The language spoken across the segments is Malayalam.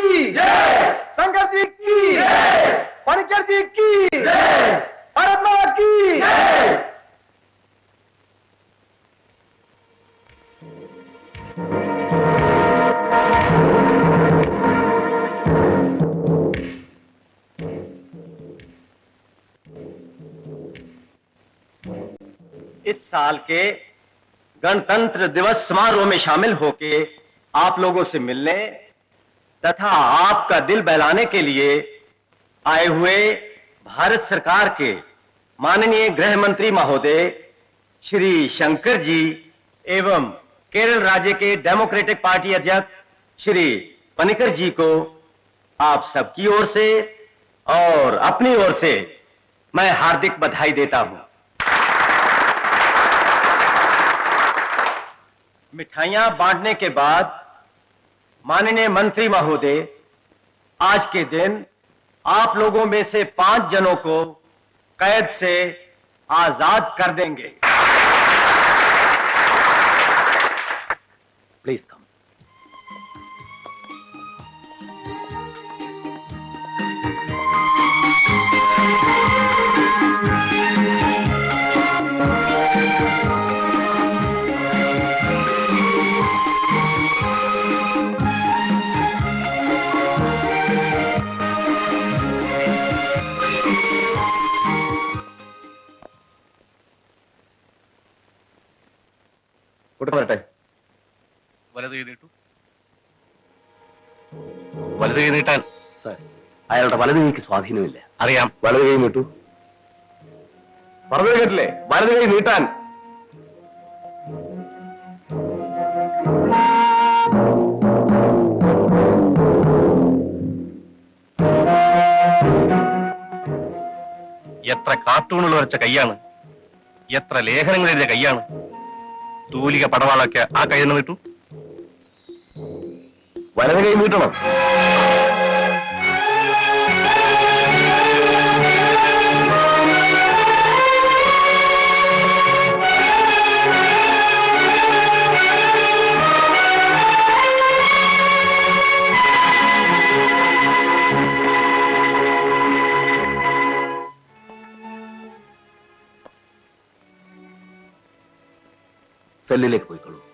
की। शंकर जी की पणिकर जी की भारत माता की। इस साल के गणतंत्र दिवस समारोह में शामिल होके आप लोगों से मिलने तथा आपका दिल बहलाने के लिए आए हुए भारत सरकार के माननीय गृह मंत्री महोदय श्री शंकर जी एवं केरल राज्य के डेमोक्रेटिक पार्टी अध्यक्ष श्री पनिकर जी को आप सबकी ओर से और अपनी ओर से मैं हार्दिक बधाई देता हूँ। मिठाइयाँ बांटने के बाद माननीय मंत्री महोदय, आज के दिन आप लोगों में से पाँच जनों को कैद से आज़ाद कर देंगे। प्लीज़ कम കൂട്ടം വരട്ടെ വലത് കൈ നീട്ടു. വലത് കൈ നീട്ടാൻ സാർ. അയാളുടെ വലത് കൈക്ക് സ്വാധീനമില്ല. അറിയാം വലത് കൈ നീട്ടു. പറഞ്ഞത് കേട്ടില്ലേ? വലത് കൈ നീട്ടാൻ. എത്ര കാർട്ടൂണുകൾ വരച്ച കൈയാണ്. എത്ര ലേഖനങ്ങൾ എഴുതിയ കൈയാണ്. തൂലിക പടവാളൊക്കെ ആ കൈ തന്നെ നീട്ടു വലത് കൈ നീട്ടണം. സെല്ലിലേക്ക് പോയിക്കോളൂ.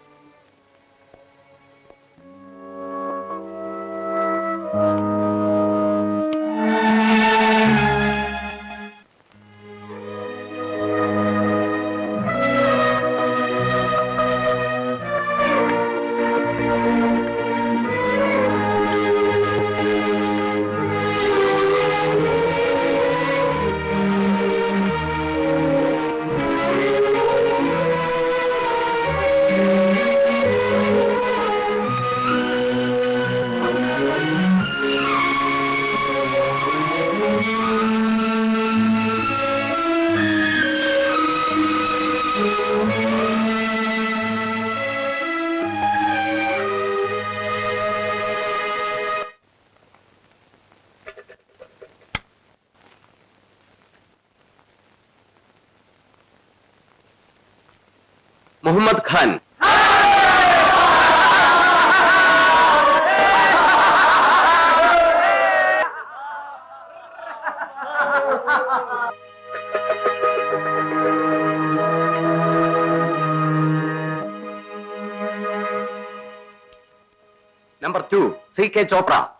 Khan. Number two, C.K. Chopra.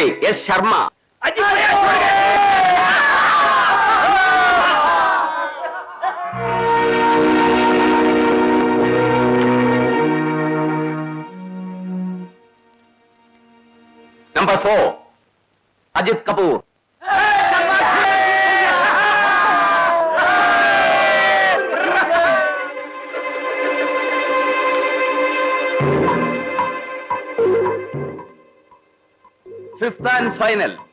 మంత్రి S Sharma number four Ajit Kapoor four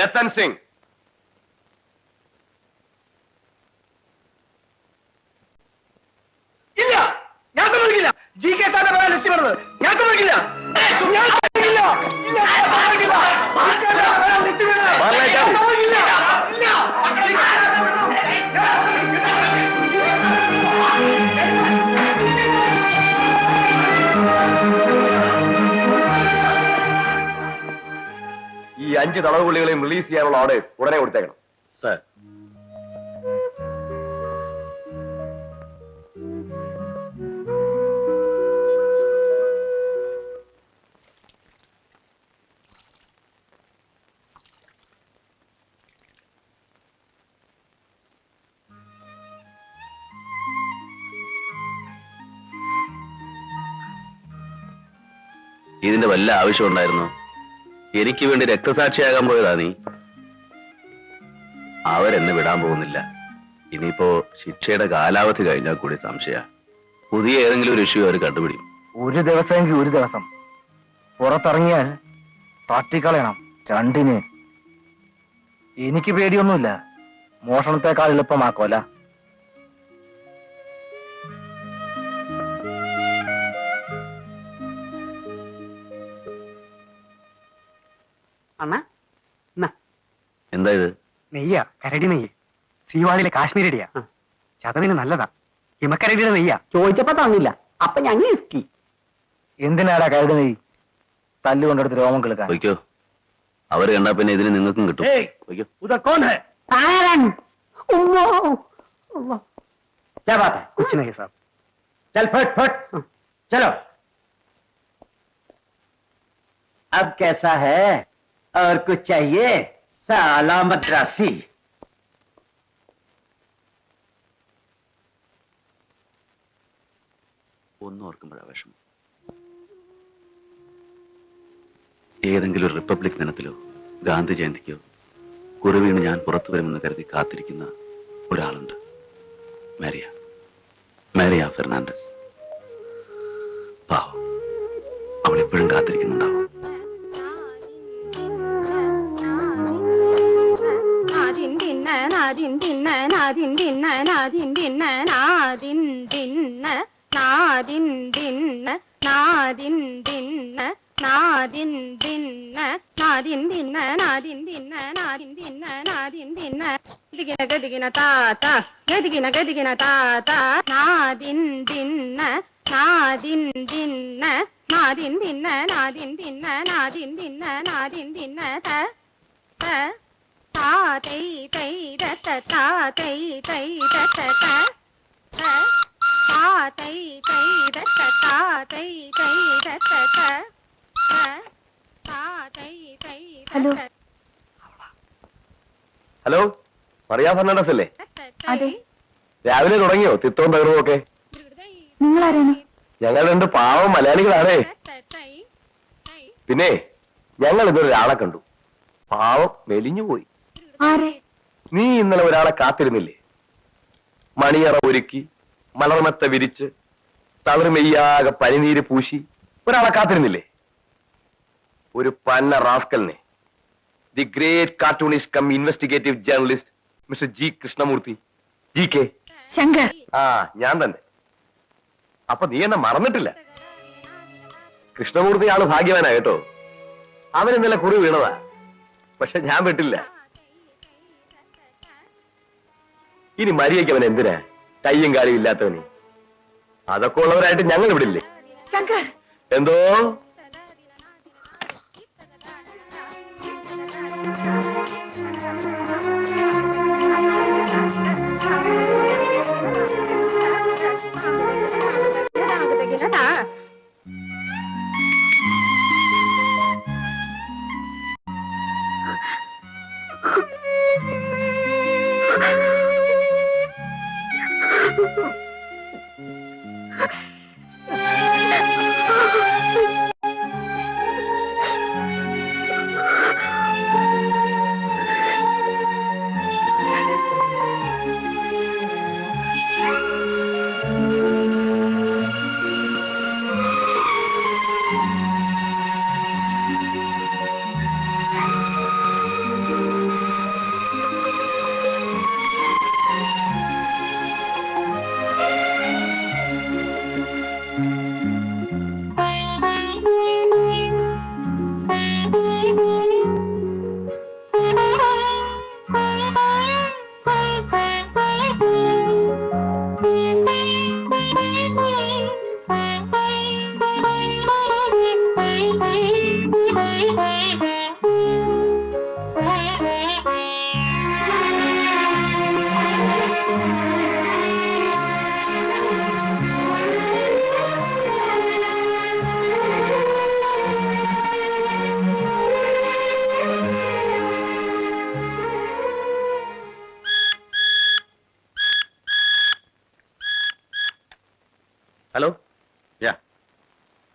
Ratan Singh അഞ്ച് തളവുപുള്ളികളെയും റിലീസ് ചെയ്യാനുള്ള ഓർഡേഴ്സ് ഉടനെ കൊടുത്തേക്കണം. സർ. ഇതിന്റെ വല്ല ആവശ്യം ഉണ്ടായിരുന്നു? എനിക്ക് വേണ്ടി രക്തസാക്ഷിയാകാൻ പോയതാ നീ. അവരെന്നെ വിടാൻ പോകുന്നില്ല. ഇനിയിപ്പോ ശിക്ഷയുടെ കാലാവധി കഴിഞ്ഞാൽ കൂടി സംശയ. പുതിയ ഏതെങ്കിലും ഒരു ഇഷ്യൂ അവർ കണ്ടുപിടിക്കും. ഒരു ദിവസമെങ്കിൽ ഒരു ദിവസം. പുറത്തിറങ്ങിയാൽ തട്ടിക്കളയണം. രണ്ടിന്. എനിക്ക് പേടിയൊന്നുമില്ല. മോഷണത്തെക്കാൾ എളുപ്പമാക്കോല അണ്ണ എന്താ ഇത് നെയ്യ കരടി നെയ്യ് സീവാളിലെ കാശ്മീരടിയാ ചതവിന് നല്ലതാ ഹിമക്കരടിയുടെ നെയ്യ ചോദിച്ചപ്പോ തന്നില്ല അപ്പൊ ഞങ്ങൾ ഇസ്കി എന്തിനാടാ കരടി നെയ്യ് തല്ലുകൊണ്ടെടുത്ത് രോമം കിളുക്കാൻ പൊയ്ക്കോ അവര് കണ്ടാ പിന്നെ ഇതിന് നിങ്ങൾക്കും കിട്ടും ഏയ്. പൊയ്ക്കോ उधर कौन है क्या बात है कुछ नहीं साहब चल फट फट चलो अब कैसा है और कुछ चाहिए साला मद्रासी ഒന്നും ഓർക്കുമ്പോഴാ വിഷമം ഏതെങ്കിലും ഒരു റിപ്പബ്ലിക് ദിനത്തിലോ ഗാന്ധി ജയന്തിക്കോ കുറുവീണ് ഞാൻ പുറത്തു വരുമെന്ന് കരുതി കാത്തിരിക്കുന്ന ഒരാളുണ്ട് മാരിയ മാരിയ ഫെർണാണ്ടസ് പാവം അവൾ എപ്പോഴും കാത്തിരിക്കുന്നുണ്ടാവും நாதின் தின்ன நாதின் தின்ன நாதின் தின்ன நாதின் தின்ன நாதின் தின்ன நாதின் தின்ன நாதின் தின்ன கதிகின கதிகின தாத்தா கதிகின கதிகின தாத்தா நாதின் தின்ன நாதின் தின்ன நாதின் தின்ன நாதின் தின்ன நாதின் தின்ன நாதின் தின்ன த த தாத்தை தை தத்த தாத்தை தை தத்த த ഹലോ. ഹലോ മറിയ ഫെർണാണ്ടസ് അല്ലേ അതെ. രാവിലെ തുടങ്ങിയോ? തിത്തവും തകർവും ഒക്കെ? ഞങ്ങൾ രണ്ട് പാവം മലയാളികളാണേ. പിന്നെ ഞങ്ങൾ ഇന്നലെ ഒരാളെ കണ്ടു. പാവം മെലിഞ്ഞു പോയി. ആരെ? നീ ഇന്നലെ ഒരാളെ കാത്തിരുന്നില്ലേ? മണിയറ ഒരുക്കി മലർമെത്ത വിരിച്ച് തളർമെയ്യാകെ പനിനീര് പൂശി ഒരാളെ കാത്തിരുന്നില്ലേ? ഒരു പന്ന റാസ്കലിനെ. The great cartoonist cum investigative journalist mister G Krishnamurthy. G K? Shankar. ആ ഞാൻ തന്നെ. അപ്പൊ നീ എന്നെ മറന്നിട്ടില്ല? കൃഷ്ണമൂർത്തി ആൾ ഭാഗ്യവാനാ കേട്ടോ. അവൻ ഇന്നലെ കുറി വീണതാ. പക്ഷെ ഞാൻ വിട്ടില്ല. ഇനി മരിയയ്ക്ക് അവൻ എന്തിനാ? കയ്യും കാലും ഇല്ലാത്തവന്. അതൊക്കെ ഉള്ളവരായിട്ട് ഞങ്ങൾ ഇവിടെ ഇല്ലേ? ശങ്കർ. എന്തോ? Hello Yeah.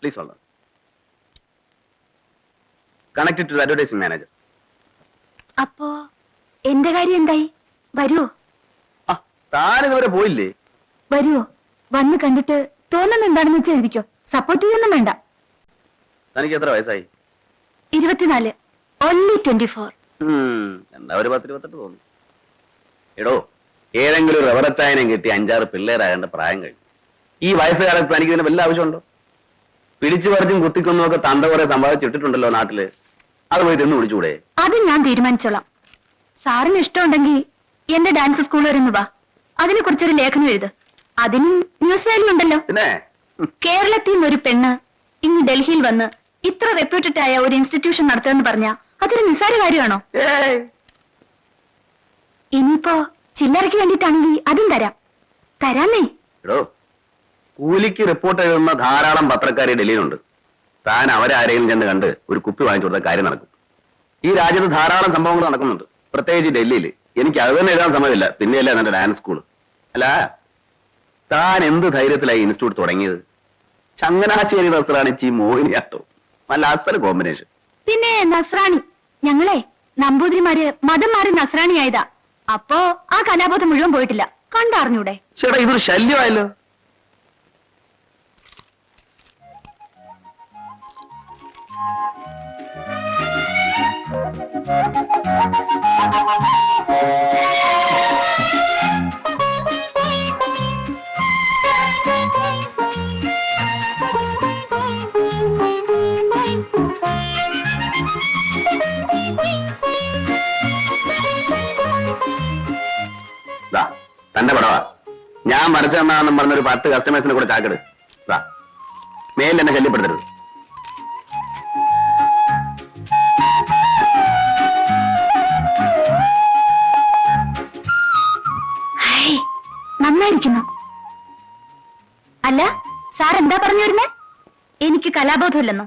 Please hold connected to advertising manager അപ്പോ എന്റെ കാര്യം എന്തായി? വരുവോ? ആ താൻ ഇതുവരെ പോയില്ലേ? വരുവോ? വന്ന് കണ്ടിട്ട് തോന്നുന്ന എന്താണെന്ന് വെച്ചാൽ എഴുതിക്കോ. സപ്പോർട്ട് ചെയ്യൊന്നും വേണ്ട. തനിക്ക് എത്ര വയസ്സായി? ഇരുപത്തിനാല്. ഒൺലി ട്വന്റി ഫോർ എന്താ ഒരു പത്തിരുപത്തെട്ട് തോന്നി. എടോ ഏതെങ്കിലും ഒരു റബറച്ചായനം കിട്ടി അഞ്ചാറ് പിള്ളേരാകേണ്ട പ്രായം കഴിഞ്ഞു. ഈ വയസ്സുകാലത്ത് തനിക്ക് ഇതിന് വല്ല ആവശ്യമുണ്ടോ? പിടിച്ചു പറിച്ചും കുത്തിക്കൊന്നും ഒക്കെ തണ്ട കുറെ സമ്പാദിച്ചിട്ടിട്ടുണ്ടല്ലോ നാട്ടിൽ. അത് പോയി തിന്നു പിടിച്ചൂടെ അത് ഞാൻ തീരുമാനിച്ചോളാം. സാറിന് ഇഷ്ടമുണ്ടെങ്കിൽ എന്റെ ഡാൻസ് സ്കൂൾ വരുന്നു വാ. അതിനെ കുറിച്ചൊരു ലേഖനം എഴുത്. അതിനും ന്യൂസ് പിന്നെ? കേരളത്തിൽ നിന്ന് ഒരു പെണ്ണ് ഇന്ന് ഡൽഹിയിൽ വന്ന് ഇത്ര റെപ്യൂട്ടഡ് ആയ ഒരു ഇൻസ്റ്റിറ്റ്യൂഷൻ നടത്തുമെന്ന് പറഞ്ഞ അതൊരു നിസാര കാര്യമാണോ? ഇനിയിപ്പോ ചില്ലറയ്ക്ക് വേണ്ടിട്ടാണെങ്കിൽ അതും തരാം. തരാന്നേ എടോ കൂലിക്ക് റിപ്പോർട്ട് എഴുതുന്ന ധാരാളം പത്രക്കാർ ഡൽഹിയിലുണ്ട്. താൻ അവരാരെങ്കിലും ചെന്ന് കണ്ട് ഒരു കുപ്പി വാങ്ങിച്ചു കൊടുത്ത കാര്യം നടക്കും. ഈ രാജ്യത്ത് ധാരാളം സംഭവങ്ങൾ നടക്കുന്നുണ്ട്. പ്രത്യേകിച്ച് ഡൽഹിയിൽ എനിക്ക് അത് തന്നെ എഴുതാൻ സമയമില്ല. പിന്നെയല്ല എന്റെ ഡാൻസ് സ്കൂൾ അല്ല താൻ എന്ത് ധൈര്യത്തിലായി ഇൻസ്റ്റിറ്റ്യൂട്ട് തുടങ്ങിയത്? ചങ്ങനാശ്ശേരി നസ്രാണി ചീ മോഹിനിയാട്ടോ നല്ല അസൽ കോമ്പിനേഷൻ പിന്നെ നസ്രാണി. ഞങ്ങളെ നമ്പൂതിരിമാര് മതം മാറി നസ്രാണി ആയതാ അപ്പോ ആ കലാബോധം മുഴുവൻ പോയിട്ടില്ല. കണ്ടറിഞ്ഞൂടെ? ചേട്ടാ ഇതൊരു ശല്യമായല്ലോ. തന്റെ പടവാ. ഞാൻ വരച്ചു തന്നാന്നും പറഞ്ഞൊരു പത്ത് കസ്റ്റമേഴ്സിനെ കൂടെ ചാക്കെട്. മേലിൽ എന്നെ ശല്യപ്പെടുത്തരുത്. നന്നായിരിക്കുന്നു അല്ല സാർ എന്താ പറഞ്ഞു വരുന്നേ? എനിക്ക് കലാബോധമില്ലെന്നോ.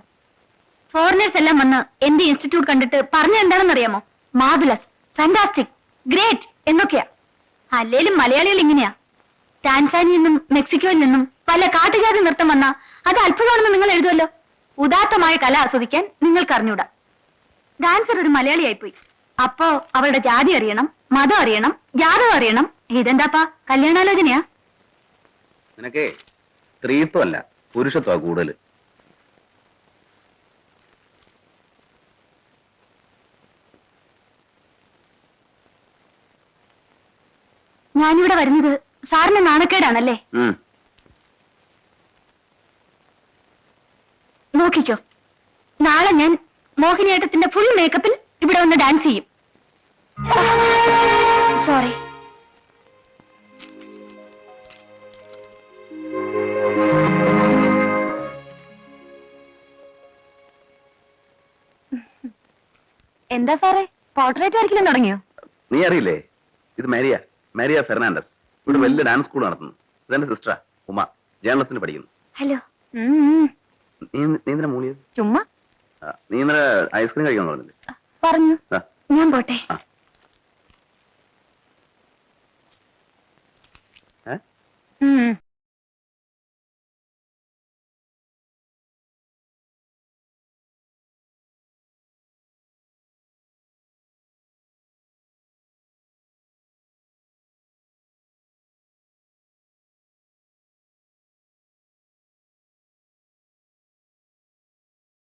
ഫോറിനേഴ്സ് എല്ലാം വന്ന് എന്റെ ഇൻസ്റ്റിറ്റ്യൂട്ട് കണ്ടിട്ട് പറഞ്ഞ എന്താണെന്നറിയാമോ? മാർബിളസ് ഫാന്റാസ്റ്റിക് ഗ്രേറ്റ് എന്നൊക്കെയാ. അല്ലേലും മലയാളികൾ ഇങ്ങനെയാ. ടാൻസാനിൽ നിന്നും മെക്സിക്കോയിൽ നിന്നും പല കാട്ടുജാതി നൃത്തം വന്ന അത് അത്ഭുതമാണെന്ന് നിങ്ങൾ എഴുതുമല്ലോ. ഉദാത്തമായ കല ആസ്വദിക്കാൻ നിങ്ങൾക്ക് അറിഞ്ഞൂടാ. ഡാൻസർ ഒരു മലയാളിയായിപ്പോയി. അപ്പോ അവരുടെ ജാതി അറിയണം മതം അറിയണം ജാതകം അറിയണം ഇതെന്താപ്പാ? കല്യാണാലോചനയാ? നിനക്കേ സ്ത്രീത്വമല്ല പുരുഷത്വ കൂടുതൽ ഞാനിവിടെ വരുന്നത് സാറിന് നാണക്കേടാണല്ലേ? നോക്കിക്കോ നാളെ ഞാൻ മോഹിനിയാട്ടത്തിന്റെ ഫുൾ മേക്കപ്പിൽ ഇവിടെ വന്ന് ഡാൻസ് ചെയ്യും. എന്താ സാറേ? പോർട്രേറ്റ് വരയ്ക്കലും തുടങ്ങിയോ? നീ അറിയില്ലേ? ഇത് മാരിയ മാരിയ ഫെർണാണ്ടസ്. ഇവിടെ വലിയ ഡാൻസ് സ്കൂൾ നടത്തുന്നു. ഇതെന്റെ സിസ്റ്ററാ ഉമ. ജേർണലിസ്റ്റിന് പഠിക്കുന്നു. ഹലോ. നീ നീ ഇന്നലെ മൂളിയത്? ചുമ്മാ. ആ, നീ ഇന്നലെ ഐസ്ക്രീം കഴിക്കാൻ പറഞ്ഞില്ലേ? പറഞ്ഞു. ആ, ഞാൻ പോട്ടെ. ആ. ഏ?